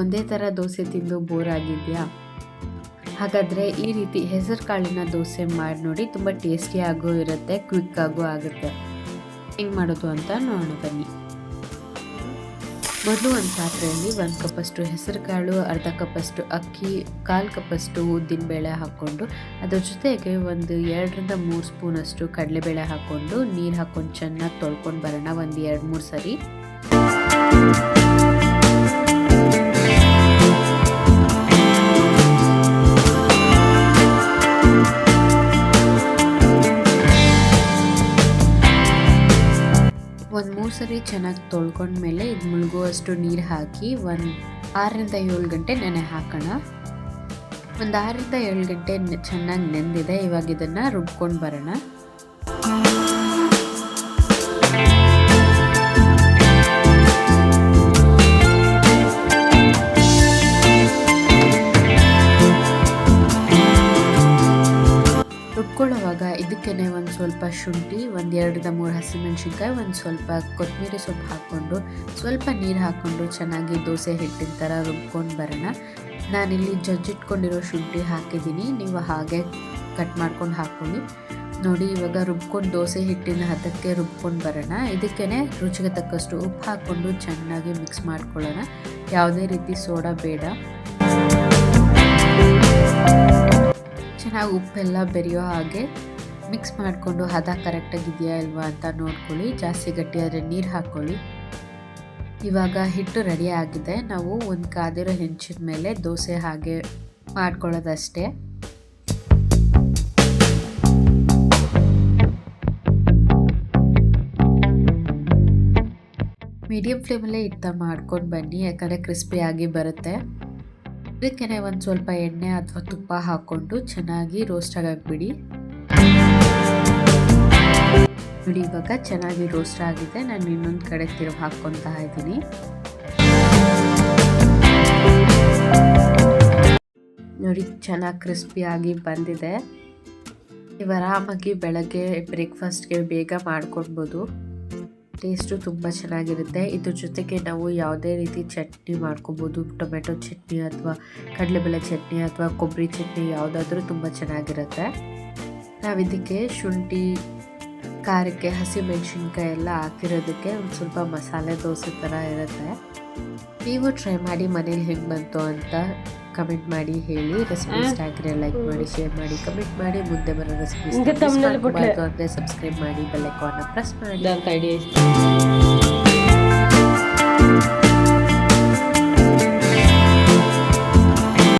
ಒಂದೇ ಥರ ದೋಸೆ ತಿಂದು ಬೋರ್ ಆಗಿದೆಯಾ ಹಾಗಾದರೆ ಈ ರೀತಿ ಹೆಸರು ಕಾಳಿನ ದೋಸೆ ಮಾಡಿ ನೋಡಿ ತುಂಬ ಟೇಸ್ಟಿಯಾಗೂ ಇರುತ್ತೆ ಕ್ವಿಕ್ಕಾಗೂ ಆಗುತ್ತೆ. ಹೆಂಗೆ ಮಾಡೋದು ಅಂತ ನೋಡೋಣ, ಬನ್ನಿ. ಮೊದಲು ಒಂದು ಪಾತ್ರೆಯಲ್ಲಿ ಒಂದು ಕಪ್ಪಷ್ಟು ಹೆಸರು ಕಾಳು, ಅರ್ಧ ಕಪ್ಪಷ್ಟು ಅಕ್ಕಿ, ಕಾಲು ಕಪ್ಪಷ್ಟು ಉದ್ದಿನಬೇಳೆ ಹಾಕ್ಕೊಂಡು, ಅದ್ರ ಜೊತೆಗೆ ಒಂದು ಎರಡರಿಂದ ಮೂರು ಸ್ಪೂನಷ್ಟು ಕಡಲೆಬೇಳೆ ಹಾಕ್ಕೊಂಡು, ನೀರು ಹಾಕ್ಕೊಂಡು ಚೆನ್ನಾಗಿ ತೊಳ್ಕೊಂಡು ಬರೋಣ ಒಂದು ಎರಡು ಮೂರು ಸರಿ. ಸರಿ ಚೆನ್ನಾಗಿ ತೊಳ್ಕೊಂಡ್ಮೇಲೆ ಇದು ಮುಳುಗುವಷ್ಟು ನೀರು ಹಾಕಿ ಒಂದು ಆರರಿಂದ ಏಳು ಗಂಟೆ ನೆನೆ ಹಾಕೋಣ. ಒಂದು ಆರರಿಂದ ಏಳು ಗಂಟೆ ಚೆನ್ನಾಗಿ ನೆಂದಿದೆ. ಇವಾಗ ಇದನ್ನು ರುಬ್ಕೊಂಡು ಬರೋಣ. ಇದಕ್ಕೇ ಒಂದು ಸ್ವಲ್ಪ ಶುಂಠಿ, ಒಂದು ಎರಡರಿಂದ ಮೂರು ಹಸಿಮೆಣ್ಸಿನ್ಕಾಯಿ, ಒಂದು ಸ್ವಲ್ಪ ಕೊತ್ತಂಬರಿ ಸೊಪ್ಪು ಹಾಕ್ಕೊಂಡು, ಸ್ವಲ್ಪ ನೀರು ಹಾಕ್ಕೊಂಡು ಚೆನ್ನಾಗಿ ದೋಸೆ ಹಿಟ್ಟಿನ ಥರ ರುಬ್ಕೊಂಡು ಬರೋಣ. ನಾನಿಲ್ಲಿ ಜಜ್ಜಿಟ್ಕೊಂಡಿರೋ ಶುಂಠಿ ಹಾಕಿದ್ದೀನಿ. ನೀವು ಹಾಗೆ ಕಟ್ ಮಾಡ್ಕೊಂಡು ಹಾಕ್ಕೊಳ್ಳಿ. ನೋಡಿ, ಇವಾಗ ರುಬ್ಕೊಂಡು ದೋಸೆ ಹಿಟ್ಟಿನ ಹದಕ್ಕೆ ರುಬ್ಕೊಂಡು ಬರೋಣ. ಇದಕ್ಕೇ ರುಚಿಗೆ ತಕ್ಕಷ್ಟು ಉಪ್ಪು ಹಾಕ್ಕೊಂಡು ಚೆನ್ನಾಗಿ ಮಿಕ್ಸ್ ಮಾಡ್ಕೊಳ್ಳೋಣ. ಯಾವುದೇ ರೀತಿ ಸೋಡಾ ಬೇಡ. ಚೆನ್ನಾಗಿ ಉಪ್ಪೆಲ್ಲ ಬೆರೆಯೋ ಹಾಗೆ ಮಿಕ್ಸ್ ಮಾಡಿಕೊಂಡು ಹದ ಕರೆಕ್ಟಾಗಿದೆಯಾ ಇಲ್ವಾ ಅಂತ ನೋಡ್ಕೊಳ್ಳಿ, ಜಾಸ್ತಿ ಗಟ್ಟಿಯಾದರೆ ನೀರು ಹಾಕ್ಕೊಳ್ಳಿ ಇವಾಗ ಹಿಟ್ಟು ರೆಡಿ ಆಗಿದೆ. ನಾವು ಒಂದು ಕಾದಿರೋ ಹೆಂಚಿನ ಮೇಲೆ ದೋಸೆ ಹಾಗೆ ಮಾಡ್ಕೊಳ್ಳೋದಷ್ಟೇ. ಮೀಡಿಯಮ್ ಫ್ಲೇಮಲ್ಲೇ ಇಟ್ಟು ಮಾಡ್ಕೊಂಡು ಬನ್ನಿ, ಯಾಕಂದರೆ ಕ್ರಿಸ್ಪಿಯಾಗಿ ಬರುತ್ತೆ. ಇದಕ್ಕೆ ಒಂದು ಸ್ವಲ್ಪ ಎಣ್ಣೆ ಅಥವಾ ತುಪ್ಪ ಹಾಕ್ಕೊಂಡು ಚೆನ್ನಾಗಿ ರೋಸ್ಟ್ ಆಗಕ್ಬಿಡಿ ನೋಡಿ, ಇವಾಗ ಚೆನ್ನಾಗಿ ರೋಸ್ಟ್ ಆಗಿದೆ. ನಾನು ಇನ್ನೊಂದು ಕಡೆ ತಿರುವು ಹಾಕ್ಕೊತಾ ಇದ್ದೀನಿ. ನೋಡಿ, ಚೆನ್ನಾಗಿ ಕ್ರಿಸ್ಪಿಯಾಗಿ ಬಂದಿದೆ. ನೀವು ಆರಾಮಾಗಿ ಬೆಳಗ್ಗೆ ಬ್ರೇಕ್ಫಾಸ್ಟ್ಗೆ ಬೇಗ ಮಾಡ್ಕೊಳ್ಬೋದು ಟೇಸ್ಟು ತುಂಬ ಚೆನ್ನಾಗಿರುತ್ತೆ. ಇದ್ರ ಜೊತೆಗೆ ನಾವು ಯಾವುದೇ ರೀತಿ ಚಟ್ನಿ ಮಾಡ್ಕೊಬೋದು. ಟೊಮೆಟೊ ಚಟ್ನಿ ಅಥವಾ ಕಡಲೆಬೇಳೆ ಚಟ್ನಿ ಅಥವಾ ಕೊಬ್ಬರಿ ಚಟ್ನಿ ಯಾವುದಾದ್ರೂ ತುಂಬ ಚೆನ್ನಾಗಿರುತ್ತೆ. ನಾವು ಇದಕ್ಕೆ ಶುಂಠಿ ಖಾರಕ್ಕೆ ಹಸಿಮೆಣಸಿನ್ಕಾಯಿ ಎಲ್ಲ ಹಾಕಿರೋದಕ್ಕೆ ಒಂದು ಸ್ವಲ್ಪ ಮಸಾಲೆ ದೋಸೆ ಥರ ಇರುತ್ತೆ. ನೀವು ಟ್ರೈ ಮಾಡಿ ಮನೇಲಿ ಹೆಂಗೆ ಬಂತು ಅಂತ ಕಮೆಂಟ್ ಮಾಡಿ ಹೇಳಿ. ರೆಸಿಪಿ ಇಷ್ಟ ಆಗಿದ್ರೆ ಲೈಕ್ ಮಾಡಿ ಶೇರ್ ಮಾಡಿ ಕಮೆಂಟ್ ಮಾಡಿ. ಮುಂದೆ ಬರೋ ರೆಸಿಪೀಸ್. ಅಂದರೆ ಸಬ್ಸ್ಕ್ರೈಬ್ ಮಾಡಿ ಬೆಲ್ ಐಕಾನ್ನ ಪ್ರೆಸ್ ಮಾಡಿ. ಅಂತ ಐಡಿಯಾ